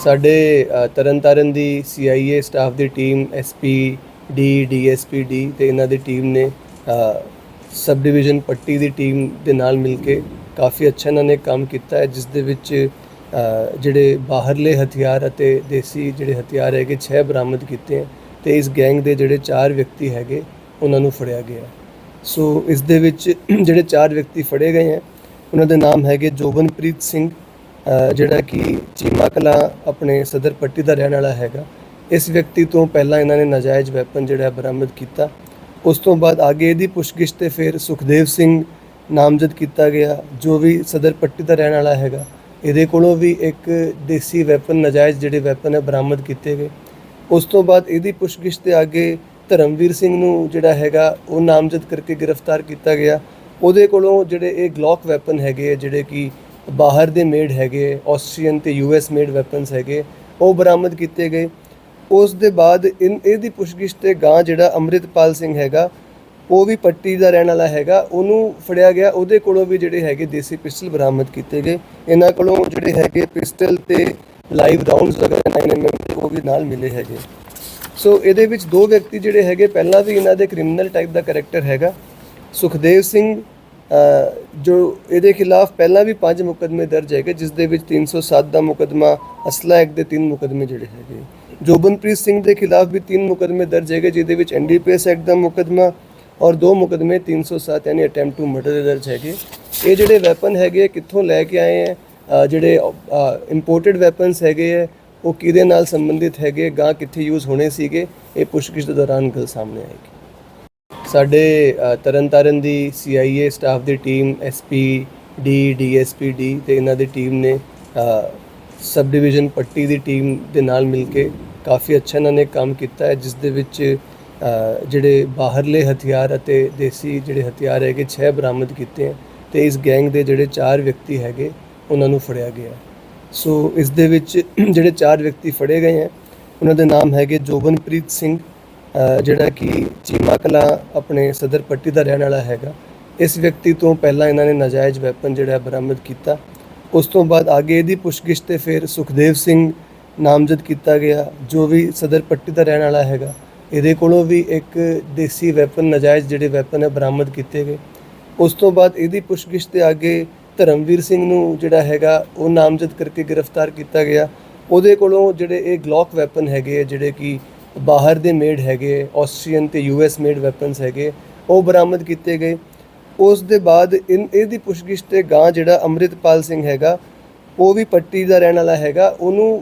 ਸਾਡੇ ਤਰਨਤਾਰਨ ਦੀ CIA staff ਦੀ team SP D DSP D ਤੇ ਇਹਨਾਂ ਦੀ ਟੀਮ ਨੇ ਸਬ ਡਿਵੀਜ਼ਨ ਪੱਟੀ ਦੀ ਟੀਮ ਦੇ ਨਾਲ ਮਿਲ ਕੇ ਕਾਫੀ ਅੱਛਾ ਇਹਨਾਂ ਨੇ ਕੰਮ ਕੀਤਾ ਹੈ, ਜਿਸ ਦੇ ਵਿੱਚ ਜਿਹੜੇ ਬਾਹਰਲੇ ਹਥਿਆਰ ਅਤੇ ਦੇਸੀ ਜਿਹੜੇ ਹਥਿਆਰ ਹੈਗੇ 6 ਬਰਾਮਦ ਕੀਤੇ ਹੈ ਤੇ ਇਸ ਗੈਂਗ ਦੇ ਜਿਹੜੇ 4 ਵਿਅਕਤੀ ਹੈਗੇ, ਉਹਨਾਂ ਨੂੰ ਫੜਿਆ ਗਿਆ ਸੋ ਇਸ ਦੇ ਵਿੱਚ ਜਿਹੜੇ 4 ਵਿਅਕਤੀ ਫੜੇ ਗਏ ਹੈ, ਉਹਨਾਂ ਦੇ ਨਾਮ ਹੈਗੇ ਜੋਬਨਪ੍ਰੀਤ ਸਿੰਘ ਜਿਹੜਾ ਕਿ ਚੀਮਾ ਕਲਾਂ ਆਪਣੇ ਸਦਰ ਪੱਟੀ ਦਾ ਰਹਿਣ ਵਾਲਾ ਹੈਗਾ ਇਸ ਵਿਅਕਤੀ ਤੋਂ ਪਹਿਲਾਂ ਇਹਨਾਂ ਨੇ ਨਾਜਾਇਜ਼ ਵੈਪਨ ਜਿਹੜਾ ਬਰਾਮਦ ਕੀਤਾ। ਉਸ ਤੋਂ ਬਾਅਦ ਅੱਗੇ ਇਹਦੀ ਪੁੱਛਗਿੱਛ ਤੇ ਫਿਰ ਸੁਖਦੇਵ ਸਿੰਘ ਨਾਮਜ਼ਦ ਕੀਤਾ ਗਿਆ ਜੋ ਵੀ ਸਦਰ ਪੱਟੀ ਦਾ ਰਹਿਣ ਵਾਲਾ ਹੈਗਾ ਇਹਦੇ ਕੋਲੋਂ ਵੀ ਇੱਕ ਦੇਸੀ ਵੈਪਨ ਨਾਜਾਇਜ਼ ਜਿਹੜੇ ਵੈਪਨ ਹੈ ਬਰਾਮਦ ਕੀਤੇ ਗਏ। ਉਸ ਤੋਂ ਬਾਅਦ ਇਹਦੀ ਪੁੱਛਗਿੱਛ ਤੇ ਅੱਗੇ ਧਰਮਵੀਰ ਸਿੰਘ ਨੂੰ ਜਿਹੜਾ ਹੈਗਾ ਉਹ ਨਾਮਜ਼ਦ ਕਰਕੇ ਗ੍ਰਿਫਤਾਰ ਕੀਤਾ ਗਿਆ। ਉਹਦੇ ਕੋਲੋਂ ਜਿਹੜੇ ਇਹ ਗਲੌਕ ਵੈਪਨ ਹੈਗੇ ਆ, ਜਿਹੜੇ ਕਿ ਬਾਹਰ ਦੇ ਮੇਡ ਹੈਗੇ, ਆਸਟਰੀਅਨ ਤੇ ਯੂਐਸ ਮੇਡ ਵੈਪਨਸ ਹੈਗੇ, ਉਹ ਬਰਾਮਦ ਕੀਤੇ ਗਏ। ਉਸ ਦੇ ਬਾਅਦ ਇਨ, ਇਹਦੀ ਪੁੱਛਗਿੱਛ ਤੇ ਗਾਂ ਜਿਹੜਾ ਅੰਮ੍ਰਿਤਪਾਲ ਸਿੰਘ ਹੈਗਾ, ਉਹ ਵੀ ਪੱਟੀ ਦਾ ਰਹਿਣ ਵਾਲਾ ਹੈਗਾ। ਉਹਨੂੰ ਫੜਿਆ ਗਿਆ, ਉਹਦੇ ਕੋਲੋਂ ਵੀ ਜਿਹੜੇ ਹੈਗੇ ਦੇਸੀ ਪਿਸਟਲ ਬਰਾਮਦ ਕੀਤੇ ਗਏ। ਇਹਨਾਂ ਕੋਲੋਂ ਜਿਹੜੇ ਹੈਗੇ ਪਿਸਟਲ ਤੇ ਲਾਈਵ ਰਾਉਂਡਸ ਵਗੈਰਾ 9 mm ਦੇ ਉਹ ਵੀ ਨਾਲ ਮਿਲੇ ਹੈਗੇ। ਸੋ ਇਹਦੇ ਵਿੱਚ ਦੋ ਵਿਅਕਤੀ ਜਿਹੜੇ ਹੈਗੇ, ਪਹਿਲਾਂ ਵੀ ਇਹਨਾਂ ਦੇ ਕ੍ਰਿਮੀਨਲ ਟਾਈਪ ਦਾ ਕੈਰੈਕਟਰ ਹੈਗਾ। ਸੁਖਦੇਵ ਸਿੰਘ ਜੋ ਇਹਦੇ ਖਿਲਾਫ ਪਹਿਲਾਂ ਵੀ ਪੰਜ ਮੁਕਦਮੇ ਦਰਜ ਹੈਗੇ, ਜਿਸ ਦੇ ਵਿੱਚ 307 ਦਾ ਮੁਕਦਮਾ ਅਸਲਾ ਐਕਟ ਦੇ ਤਿੰਨ ਮੁਕਦਮੇ ਜਿਹੜੇ ਹੈਗੇ। ਜੋਬਨਪ੍ਰੀਤ ਸਿੰਘ ਦੇ ਖਿਲਾਫ ਵੀ ਤਿੰਨ ਮੁਕਦਮੇ ਦਰਜ ਹੈਗੇ, ਜਿਹਦੇ ਵਿੱਚ ਐਨਡੀਪੀਐਸ ਐਕਟ ਦਾ ਮੁਕਦਮਾ ਔਰ ਦੋ ਮੁਕਦਮੇ 307 ਯਾਨੀ ਅਟੈਂਪਟ ਟੂ ਮਰਡਰ ਦੇ ਦਰਜ ਹੈਗੇ। ਇਹ ਜਿਹੜੇ ਵੈਪਨ ਹੈਗੇ ਕਿੱਥੋਂ ਲੈ ਕੇ ਆਏ ਹੈ? ਜਿਹੜੇ ਇੰਪੋਰਟਡ ਵੈਪਨਸ ਹੈਗੇ ਹੈ, ਉਹ ਕਿਹਦੇ ਨਾਲ ਸੰਬੰਧਿਤ ਹੈਗੇ? ਗਾਂ ਕਿੱਥੇ ਯੂਜ਼ ਹੋਣੇ ਸੀਗੇ? ਇਹ ਪੁੱਛਗਿੱਛ ਦੇ ਦੌਰਾਨ ਗੱਲ ਸਾਹਮਣੇ ਆਏਗੀ। ਸਾਡੇ ਤਰਨਤਾਰਨ ਦੀ CIA ਸਟਾਫ ਦੀ team SP D DSP D ਤੇ ਇਹਨਾਂ ਦੀ ਟੀਮ ਨੇ ਸਬ ਡਿਵੀਜ਼ਨ ਪੱਟੀ ਦੀ ਟੀਮ ਦੇ ਨਾਲ ਮਿਲ ਕੇ ਕਾਫੀ ਅੱਛਾ ਇਹਨਾਂ ਨੇ ਕੰਮ ਕੀਤਾ ਹੈ, ਜਿਸ ਦੇ ਵਿੱਚ ਜਿਹੜੇ ਬਾਹਰਲੇ ਹਥਿਆਰ ਅਤੇ ਦੇਸੀ ਜਿਹੜੇ ਹਥਿਆਰ ਹੈਗੇ 6 ਬਰਾਮਦ ਕੀਤੇ ਹੈ ਤੇ ਇਸ ਗੈਂਗ ਦੇ ਜਿਹੜੇ 4 ਵਿਅਕਤੀ ਹੈਗੇ, ਉਹਨਾਂ ਨੂੰ ਫੜਿਆ ਗਿਆ ਸੋ ਇਸ ਦੇ ਵਿੱਚ ਜਿਹੜੇ 4 ਵਿਅਕਤੀ ਫੜੇ ਗਏ ਹੈ, ਉਹਨਾਂ ਦੇ ਨਾਮ ਹੈਗੇ ਜੋਬਨਪ੍ਰੀਤ ਸਿੰਘ ਜਿਹੜਾ ਕਿ ਚੀਮਾ ਕਲਾਂ ਆਪਣੇ ਸਦਰ ਪੱਟੀ ਦਾ ਰਹਿਣ ਵਾਲਾ ਹੈਗਾ ਇਸ ਵਿਅਕਤੀ ਤੋਂ ਪਹਿਲਾਂ ਇਹਨਾਂ ਨੇ ਨਾਜਾਇਜ਼ ਵੈਪਨ ਜਿਹੜਾ ਬਰਾਮਦ ਕੀਤਾ। ਉਸ ਤੋਂ ਬਾਅਦ ਅੱਗੇ ਇਹਦੀ ਪੁੱਛਗਿੱਛ ਤੇ ਫਿਰ ਸੁਖਦੇਵ ਸਿੰਘ ਨਾਮਜ਼ਦ ਕੀਤਾ ਗਿਆ ਜੋ ਵੀ ਸਦਰ ਪੱਟੀ ਦਾ ਰਹਿਣ ਵਾਲਾ ਹੈਗਾ। ਇਹਦੇ ਕੋਲੋਂ ਵੀ ਇੱਕ ਦੇਸੀ ਵੈਪਨ ਨਾਜਾਇਜ਼ ਜਿਹੜੇ ਵੈਪਨ ਹੈ ਬਰਾਮਦ ਕੀਤੇ ਗਏ। ਉਸ ਤੋਂ ਬਾਅਦ ਇਹਦੀ ਪੁੱਛਗਿੱਛ ਤੇ ਅੱਗੇ ਧਰਮਵੀਰ ਸਿੰਘ ਨੂੰ ਜਿਹੜਾ ਹੈਗਾ ਉਹ ਨਾਮਜ਼ਦ ਕਰਕੇ ਗ੍ਰਿਫਤਾਰ ਕੀਤਾ ਗਿਆ। ਉਹਦੇ ਕੋਲੋਂ ਜਿਹੜੇ ਇਹ ਗਲੌਕ ਵੈਪਨ ਹੈਗੇ ਆ, ਜਿਹੜੇ ਕਿ ਬਾਹਰ ਦੇ ਮੇਡ ਹੈਗੇ, ਆਸਟਰੀਅਨ ਤੇ ਯੂਐਸ ਮੇਡ ਵੈਪਨਸ ਹੈਗੇ, ਉਹ ਬਰਾਮਦ ਕੀਤੇ ਗਏ। ਉਸ ਦੇ ਬਾਅਦ ਇਨ, ਇਹਦੀ ਪੁੱਛਗਿੱਛ ਤੇ ਗਾਂ ਜਿਹੜਾ ਅੰਮ੍ਰਿਤਪਾਲ ਸਿੰਘ ਹੈਗਾ, ਉਹ ਵੀ ਪੱਟੀ ਦਾ ਰਹਿਣ ਵਾਲਾ ਹੈਗਾ, ਉਹਨੂੰ